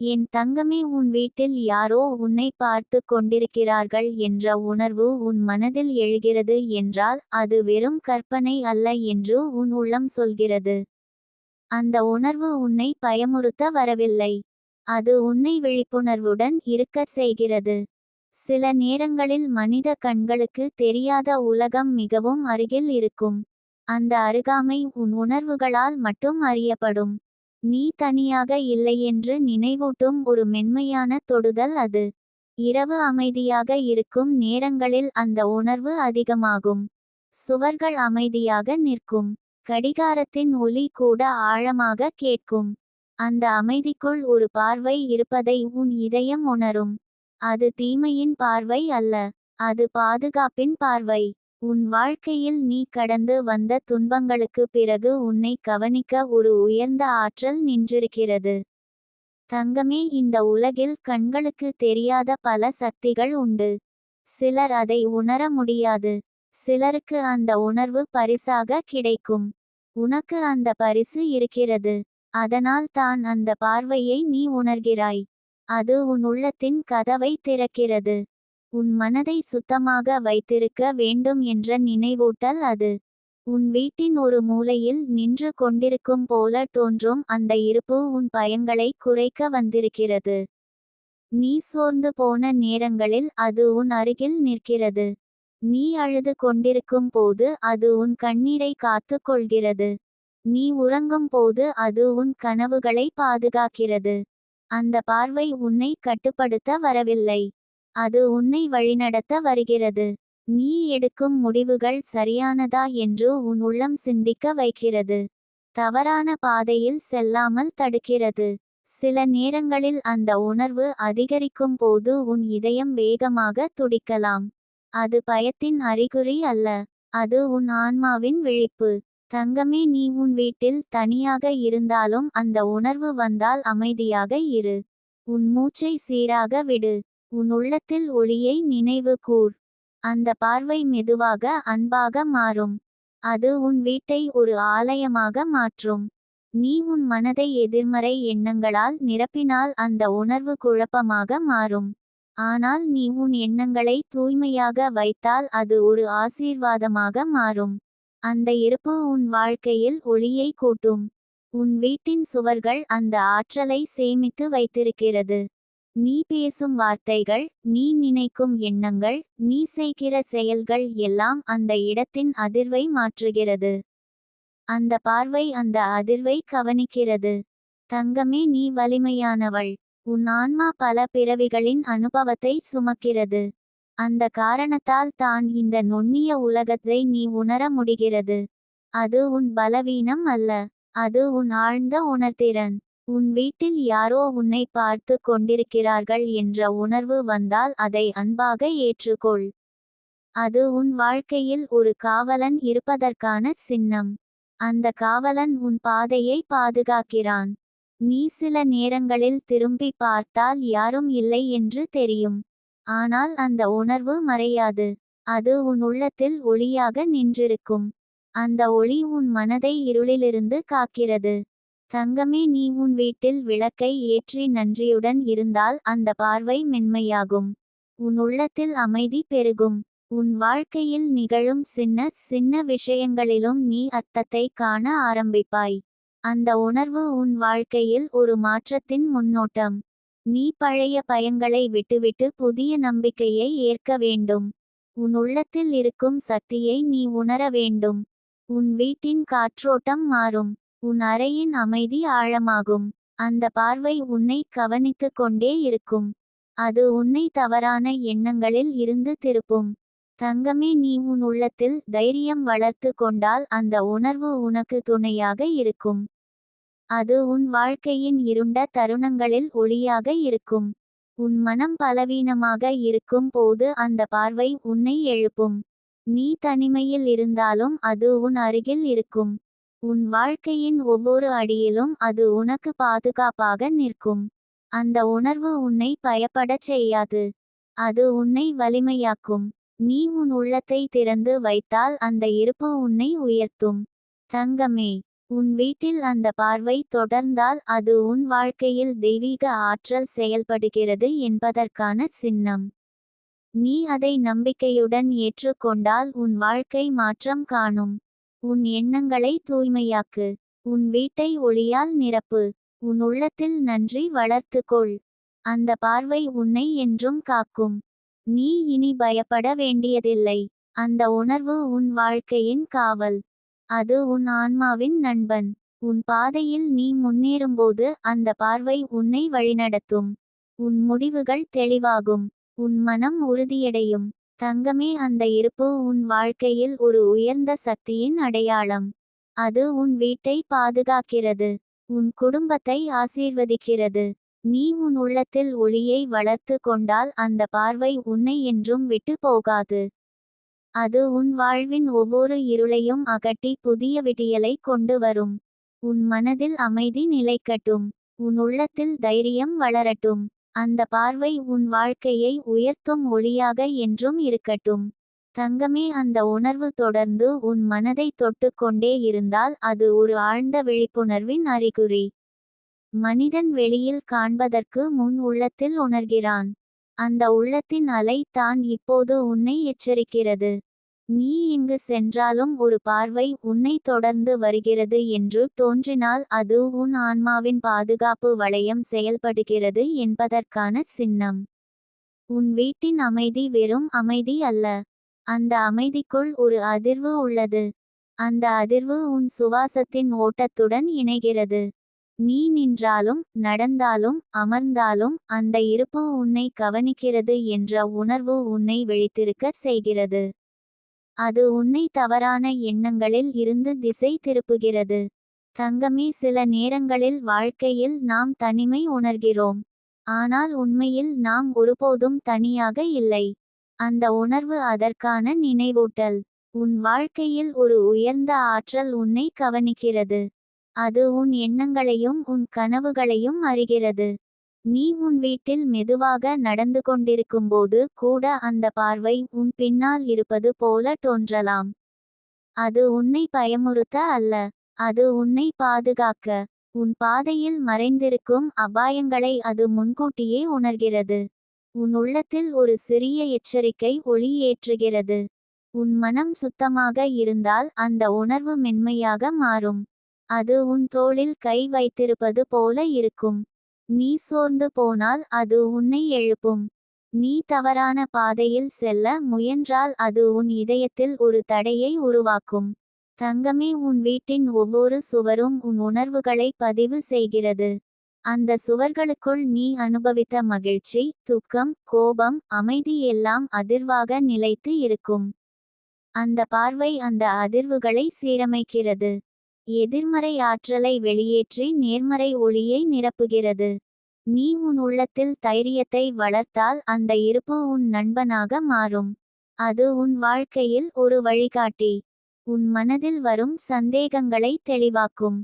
என் தங்கமே உன் வீட்டில் யாரோ உன்னை பார்த்து கொண்டிருக்கிறார்கள் என்ற உணர்வு உன் மனதில் எழுகிறது என்றால் அது வெறும் கற்பனை அல்ல என்று உன் உள்ளம் சொல்கிறது. அந்த உணர்வு உன்னை பயமுறுத்த வரவில்லை. அது உன்னை விழிப்புணர்வுடன் இருக்கச் செய்கிறது. சில நேரங்களில் மனித கண்களுக்கு தெரியாத உலகம் மிகவும் அருகில் இருக்கும். அந்த அருகாமை உன் உணர்வுகளால் மட்டும் அறியப்படும். நீ தனியாக இல்லையென்று நினைவூட்டும் ஒரு மென்மையான தொடுதல் அது. இரவு அமைதியாக இருக்கும் நேரங்களில் அந்த உணர்வு அதிகமாகும். சுவர்கள் அமைதியாக நிற்கும். கடிகாரத்தின் ஒலி கூட ஆழமாக கேட்கும். அந்த அமைதிக்குள் ஒரு பார்வை இருப்பதை உன் இதயம் உணரும். அது தீமையின் பார்வை அல்ல. அது பாதுகாப்பின் பார்வை. உன் வாழ்க்கையில் நீ கடந்து வந்த துன்பங்களுக்கு பிறகு உன்னை கவனிக்க ஒரு உயர்ந்த ஆற்றல் நின்றிருக்கிறது. தங்கமே இந்த உலகில் கண்களுக்கு தெரியாத பல சக்திகள் உண்டு. சிலர் அதை உணர முடியாது. சிலருக்கு அந்த உணர்வு பரிசாக கிடைக்கும். உனக்கு அந்த பரிசு இருக்கிறது. அதனால் தான் அந்த பார்வையை நீ உணர்கிறாய். அது உன் உள்ளத்தின் கதவை திறக்கிறது. உன் மனதை சுத்தமாக வைத்திருக்க வேண்டும் என்ற நினைவூட்டல் அது. உன் வீட்டின் ஒரு மூலையில் நின்று கொண்டிருக்கும் போல தோன்றும் அந்த இருப்பு உன் பயங்களை குறைக்க வந்திருக்கிறது. நீ சோர்ந்து போன நேரங்களில் அது உன் அருகில் நிற்கிறது. நீ அழுது கொண்டிருக்கும் போது அது உன் கண்ணீரை காத்து கொள்கிறது. நீ உறங்கும் போது அது உன் கனவுகளை பாதுகாக்கிறது. அந்த பார்வை உன்னை கட்டுப்படுத்த வரவில்லை. அது உன்னை வழிநடத்த வருகிறது. நீ எடுக்கும் முடிவுகள் சரியானதா என்று உன் உள்ளம் சிந்திக்க வைக்கிறது. தவறான பாதையில் செல்லாமல் தடுக்கிறது. சில நேரங்களில் அந்த உணர்வு அதிகரிக்கும் போது உன் இதயம் வேகமாக துடிக்கலாம். அது பயத்தின் அறிகுறி அல்ல. அது உன் ஆன்மாவின் விழிப்பு. தங்கமே நீ உன் வீட்டில் தனியாக இருந்தாலும் அந்த உணர்வு வந்தால் அமைதியாக இரு. உன் மூச்சை சீராக விடு. உன் உள்ளத்தில் ஒளியை நினைவு கூர். அந்த பார்வை மெதுவாக அன்பாக மாறும். அது உன் வீட்டை ஒரு ஆலயமாக மாற்றும். நீ உன் மனதை எதிர்மறை எண்ணங்களால் நிரப்பினால் அந்த உணர்வு குழப்பமாக மாறும். ஆனால் நீ உன் எண்ணங்களை தூய்மையாக வைத்தால் அது ஒரு ஆசீர்வாதமாக மாறும். அந்த இருப்பு உன் வாழ்க்கையில் ஒளியை கூட்டும். உன் வீட்டின் சுவர்கள் அந்த ஆற்றலை சேமித்து வைத்திருக்கிறது. நீ பேசும் வார்த்தைகள் நீ நினைக்கும் எண்ணங்கள் நீ செய்கிற செயல்கள் எல்லாம் அந்த இடத்தின் அதிர்வை மாற்றுகிறது. அந்த பார்வை அந்த அதிர்வை கவனிக்கிறது. தங்கமே நீ வலிமையானவள். உன் ஆன்மா பல பிறவிகளின் அனுபவத்தை சுமக்கிறது. அந்த காரணத்தால் தான் இந்த நுண்ணிய உலகத்தை நீ உணர முடிகிறது. அது உன் பலவீனம் அல்ல. அது உன் ஆழ்ந்த உணர்திறன். உன் வீட்டில் யாரோ உன்னை பார்த்து கொண்டிருக்கிறார்கள் என்ற உணர்வு வந்தால் அதை அன்பாக ஏற்றுக்கொள். அது உன் வாழ்க்கையில் ஒரு காவலன் இருப்பதற்கான சின்னம். அந்த காவலன் உன் பாதையை பாதுகாக்கிறான். நீ சில நேரங்களில் திரும்பி பார்த்தால் யாரும் இல்லை என்று தெரியும். ஆனால் அந்த உணர்வு மறையாது. அது உன் உள்ளத்தில் ஒளியாக நின்றிருக்கும். அந்த ஒளி உன் மனதை இருளிலிருந்து காக்கிறது. தங்கமே நீ உன் வீட்டில் விளக்கை ஏற்றி நன்றியுடன் இருந்தால் அந்த பார்வை மென்மையாகும். உன் உள்ளத்தில் அமைதி பெருகும். உன் வாழ்க்கையில் நிகழும் சின்ன சின்ன விஷயங்களிலும் நீ அர்த்தத்தை காண ஆரம்பிப்பாய். அந்த உணர்வு உன் வாழ்க்கையில் ஒரு மாற்றத்தின் முன்னோட்டம். நீ பழைய பயங்களை விட்டுவிட்டு புதிய நம்பிக்கையை ஏற்க வேண்டும். உன் உள்ளத்தில் இருக்கும் சக்தியை நீ உணர வேண்டும். உன் வீட்டின் காற்றோட்டம் மாறும். உன் அறையின் அமைதி ஆழமாகும். அந்த பார்வை உன்னை கவனித்து கொண்டே இருக்கும். அது உன்னை தவறான எண்ணங்களில் இருந்து திருப்பும். தங்கமே நீ உன் உள்ளத்தில் தைரியம் வளர்த்து கொண்டால் அந்த உணர்வு உனக்கு துணையாக இருக்கும். அது உன் வாழ்க்கையின் இருண்ட தருணங்களில் ஒளியாக இருக்கும். உன் மனம் பலவீனமாக இருக்கும் போது அந்த பார்வை உன்னை எழுப்பும். நீ தனிமையில் இருந்தாலும் அது உன் அருகில் இருக்கும். உன் வாழ்க்கையின் ஒவ்வொரு அடியிலும் அது உனக்கு பாதுகாப்பாக நிற்கும். அந்த உணர்வு உன்னை பயப்படச் செய்யாது. அது உன்னை வலிமையாக்கும். நீ உன் உள்ளத்தை திறந்து வைத்தால் அந்த இருப்பு உன்னை உயர்த்தும். தங்கமே உன் வீட்டில் அந்த பார்வை தொடர்ந்தால் அது உன் வாழ்க்கையில் தெய்வீக ஆற்றல் செயல்படுகிறது என்பதற்கான சின்னம். நீ அதை நம்பிக்கையுடன் ஏற்றுக்கொண்டால் உன் வாழ்க்கை மாற்றம் காணும். உன் எண்ணங்களை தூய்மையாக்கு. உன் வீட்டை ஒளியால் நிரப்பு. உன் உள்ளத்தில் நன்றி வளர்த்துக்கொள். அந்த பார்வை உன்னை என்றும் காக்கும். நீ இனி பயப்பட வேண்டியதில்லை. அந்த உணர்வு உன் வாழ்க்கையின் காவல். அது உன் ஆன்மாவின் நண்பன். உன் பாதையில் நீ முன்னேறும்போது அந்த பார்வை உன்னை வழிநடத்தும். உன் முடிவுகள் தெளிவாகும். உன் மனம் உறுதியடையும். தங்கமே அந்த இருப்பு உன் வாழ்க்கையில் ஒரு உயர்ந்த சக்தியின் அடையாளம். அது உன் வீட்டை பாதுகாக்கிறது. உன் குடும்பத்தை ஆசீர்வதிக்கிறது. நீ உன் உள்ளத்தில் ஒளியை வளர்த்து கொண்டால் அந்த பார்வை உன்னை என்றும் விட்டு போகாது. அது உன் வாழ்வின் ஒவ்வொரு இருளையும் அகட்டி புதிய விடியலை கொண்டு வரும். உன் மனதில் அமைதி நிலைக்கட்டும். உன் உள்ளத்தில் தைரியம் வளரட்டும். அந்த பார்வை உன் வாழ்க்கையை உயர்த்தும் ஒளியாக என்றும் இருக்கட்டும். தங்கமே அந்த உணர்வு தொடர்ந்து உன் மனதை தொட்டுக்கொண்டே இருந்தால் அது ஒரு ஆழ்ந்த விழிப்புணர்வின் அறிகுறி. மனிதன் வெளியில் காண்பதற்கு முன் உள்ளத்தில் உணர்கிறான். அந்த உள்ளத்தின் அலை தான் இப்போது உன்னை எச்சரிக்கிறது. நீ எங்கு சென்றாலும் ஒரு பார்வை உன்னை தொடர்ந்து வருகிறது என்று தோன்றினால் அது உன் ஆன்மாவின் பாதுகாப்பு வளையம் செயல்படுகிறது என்பதற்கான சின்னம். உன் வீட்டின் அமைதி வெறும் அமைதி அல்ல. அந்த அமைதிக்குள் ஒரு அதிர்வு உள்ளது. அந்த அதிர்வு உன் சுவாசத்தின் ஓட்டத்துடன் இணைகிறது. நீ நின்றாலும் நடந்தாலும் அமர்ந்தாலும் அந்த இருப்பு உன்னை கவனிக்கிறது என்ற உணர்வு உன்னை விழித்திருக்க செய்கிறது. அது உன்னை தவறான எண்ணங்களில் இருந்து திசை திருப்புகிறது. தங்கமே சில நேரங்களில் வாழ்க்கையில் நாம் தனிமை உணர்கிறோம். ஆனால் உண்மையில் நாம் ஒருபோதும் தனியாக இல்லை. அந்த உணர்வு அதற்கான நினைவூட்டல். உன் வாழ்க்கையில் ஒரு உயர்ந்த ஆற்றல் உன்னை கவனிக்கிறது. அது உன் எண்ணங்களையும் உன் கனவுகளையும் அறிகிறது. நீ உன் வீட்டில் மெதுவாக நடந்து கொண்டிருக்கும்போது கூட அந்த பார்வை உன் பின்னால் இருப்பது போல தோன்றலாம். அது உன்னை பயமுறுத்த அல்ல. அது உன்னை பாதுகாக்க. உன் பாதையில் மறைந்திருக்கும் அபாயங்களை அது முன்கூட்டியே உணர்கிறது. உன் உள்ளத்தில் ஒரு சிறிய எச்சரிக்கை ஒளியேற்றுகிறது உன் மனம் சுத்தமாக இருந்தால் அந்த உணர்வு மென்மையாக மாறும். அது உன் தோளில் கை வைத்திருப்பது போல இருக்கும். நீ சோர்ந்து போனால் அது உன்னை எழுப்பும். நீ தவறான பாதையில் செல்ல முயன்றால் அது உன் இதயத்தில் ஒரு தடையை உருவாக்கும். தங்கமே உன் வீட்டின் ஒவ்வொரு சுவரும் உன் உணர்வுகளை பதிவு செய்கிறது. அந்த சுவர்களுக்குள் நீ அனுபவித்த மகிழ்ச்சி துக்கம் கோபம் அமைதி எல்லாம் அதிர்வாக நிலைத்து இருக்கும். அந்த பார்வை அந்த அதிர்வுகளை சீரமைக்கிறது. எதிர்மறை ஆற்றலை வெளியேற்றி நேர்மறை ஒளியை நிரப்புகிறது. நீ உன் உள்ளத்தில் தைரியத்தை வளர்த்தால் அந்த இருப்பு உன் நண்பனாக மாறும். அது உன் வாழ்க்கையில் ஒரு வழிகாட்டி. உன் மனதில் வரும் சந்தேகங்களை தெளிவாக்கும்.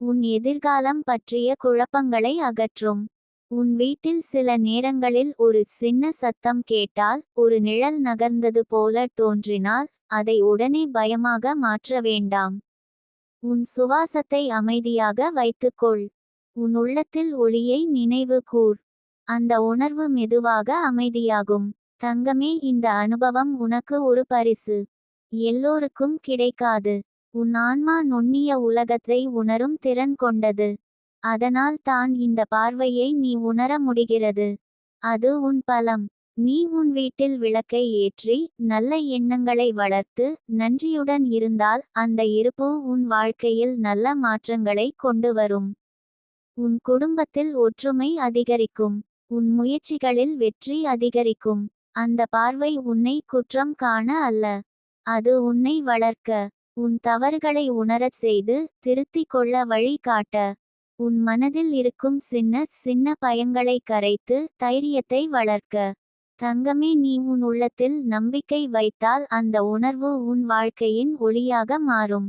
உன் எதிர்காலம் பற்றிய குழப்பங்களை அகற்றும். உன் வீட்டில் சில நேரங்களில் ஒரு சின்ன சத்தம் கேட்டால் ஒரு நிழல் நகர்ந்தது போல தோன்றினால் அதை உடனே பயமாக மாற்ற வேண்டாம். உன் சுவாசத்தை அமைதியாக வைத்துக்கொள். உன் உள்ளத்தில் ஒளியை நினைவு கூர். அந்த உணர்வு மெதுவாக அமைதியாகும். தங்கமே இந்த அனுபவம் உனக்கு ஒரு பரிசு. எல்லோருக்கும் கிடைக்காது. உன் ஆன்மா நுண்ணிய உலகத்தை உணரும் திறன் கொண்டது. அதனால் தான் இந்த பார்வையை நீ உணர முடிகிறது. அது உன் பலம். நீ உன் வீட்டில் விளக்கை ஏற்றி நல்ல எண்ணங்களை வளர்த்து நன்றியுடன் இருந்தால் அந்த இருப்பு உன் வாழ்க்கையில் நல்ல மாற்றங்களை கொண்டு வரும் உன் குடும்பத்தில் ஒற்றுமை அதிகரிக்கும். உன் முயற்சிகளில் வெற்றி அதிகரிக்கும். அந்த பார்வை உன்னை குற்றம் காண அல்ல. அது உன்னை வளர்க்க. உன் தவறுகளை உணரச் செய்து திருத்திக் கொள்ள வழி காட்ட. உன் மனதில் இருக்கும் சின்ன சின்ன பயங்களை கரைத்து தைரியத்தை வளர்க்க. தங்கமே நீ உன் உள்ளத்தில் நம்பிக்கை வைத்தால் அந்த உணர்வு உன் வாழ்க்கையின் ஒளியாக மாறும்.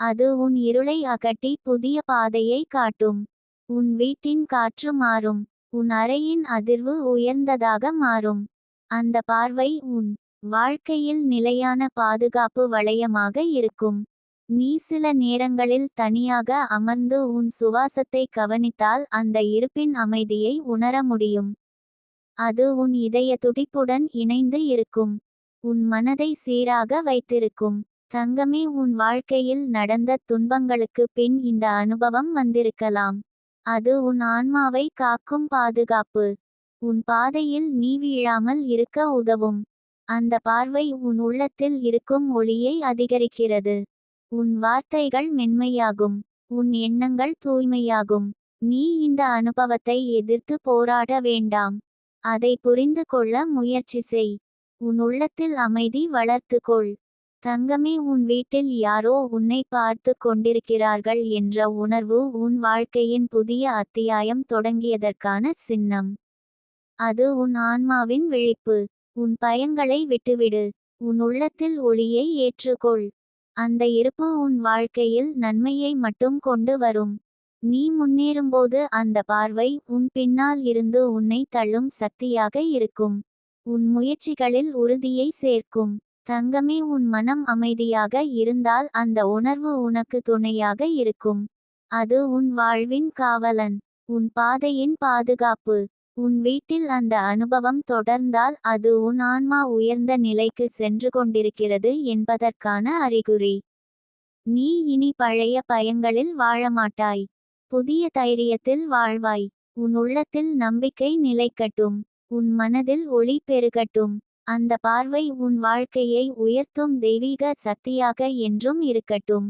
அது உன் இருளை அகட்டி புதிய பாதையை காட்டும். உன் வீட்டின் காற்று மாறும். உன் அறையின் அதிர்வு உயர்ந்ததாக மாறும். அந்த பார்வை உன் வாழ்க்கையில் நிலையான பாதுகாப்பு வளையமாக இருக்கும். நீ சில நேரங்களில் தனியாக அமர்ந்து உன் சுவாசத்தை கவனித்தால் அந்த இருப்பின் அமைதியை உணர முடியும். அது உன் இதய துடிப்புடன் இணைந்து இருக்கும். உன் மனதை சீராக வைத்திருக்கும். தங்கமே உன் வாழ்க்கையில் நடந்த துன்பங்களுக்கு பின் இந்த அனுபவம் வந்திருக்கலாம். அது உன் ஆன்மாவை காக்கும் பாதுகாப்பு. உன் பாதையில் நீ வீழாமல் இருக்க உதவும். அந்த பார்வை உன் உள்ளத்தில் இருக்கும் ஒளியை அதிகரிக்கிறது. உன் வார்த்தைகள் மென்மையாகும். உன் எண்ணங்கள் தூய்மையாகும். நீ இந்த அனுபவத்தை எதிர்த்து போராட வேண்டாம். அதை புரிந்து கொள்ள முயற்சி செய். உன் உள்ளத்தில் அமைதி வளர்த்துக்கொள் தங்கமே உன் வீட்டில் யாரோ உன்னை பார்த்து கொண்டிருக்கிறார்கள் என்ற உணர்வு உன் வாழ்க்கையின் புதிய அத்தியாயம் தொடங்கியதற்கான சின்னம். அது உன் ஆன்மாவின் விழிப்பு. உன் பயங்களை விட்டுவிடு. உன் உள்ளத்தில் ஒளியை ஏற்றுக்கொள். அந்த இருப்பு உன் வாழ்க்கையில் நன்மையை மட்டும் கொண்டு வரும். நீ முன்னேறும்போது அந்த பார்வை உன் பின்னால் இருந்து உன்னை தள்ளும் சக்தியாக இருக்கும். உன் முயற்சிகளில் உறுதியை சேர்க்கும். தங்கமே உன் மனம் அமைதியாக இருந்தால் அந்த உணர்வு உனக்கு துணையாக இருக்கும். அது உன் வாழ்வின் காவலன். உன் பாதையின் பாதுகாப்பு. உன் வீட்டில் அந்த அனுபவம் தொடர்ந்தால் அது உன் ஆன்மா உயர்ந்த நிலைக்கு சென்று கொண்டிருக்கிறது என்பதற்கான அறிகுறி. நீ இனி பழைய பயங்களில் வாழமாட்டாய். புதிய தைரியத்தில் வாழ்வாய். உன் உள்ளத்தில் நம்பிக்கை நிலைக்கட்டும். உன் மனதில் ஒளி பெருகட்டும். அந்த பார்வை உன் வாழ்க்கையை உயர்த்தும் தெய்வீக சக்தியாக என்றும் இருக்கட்டும்.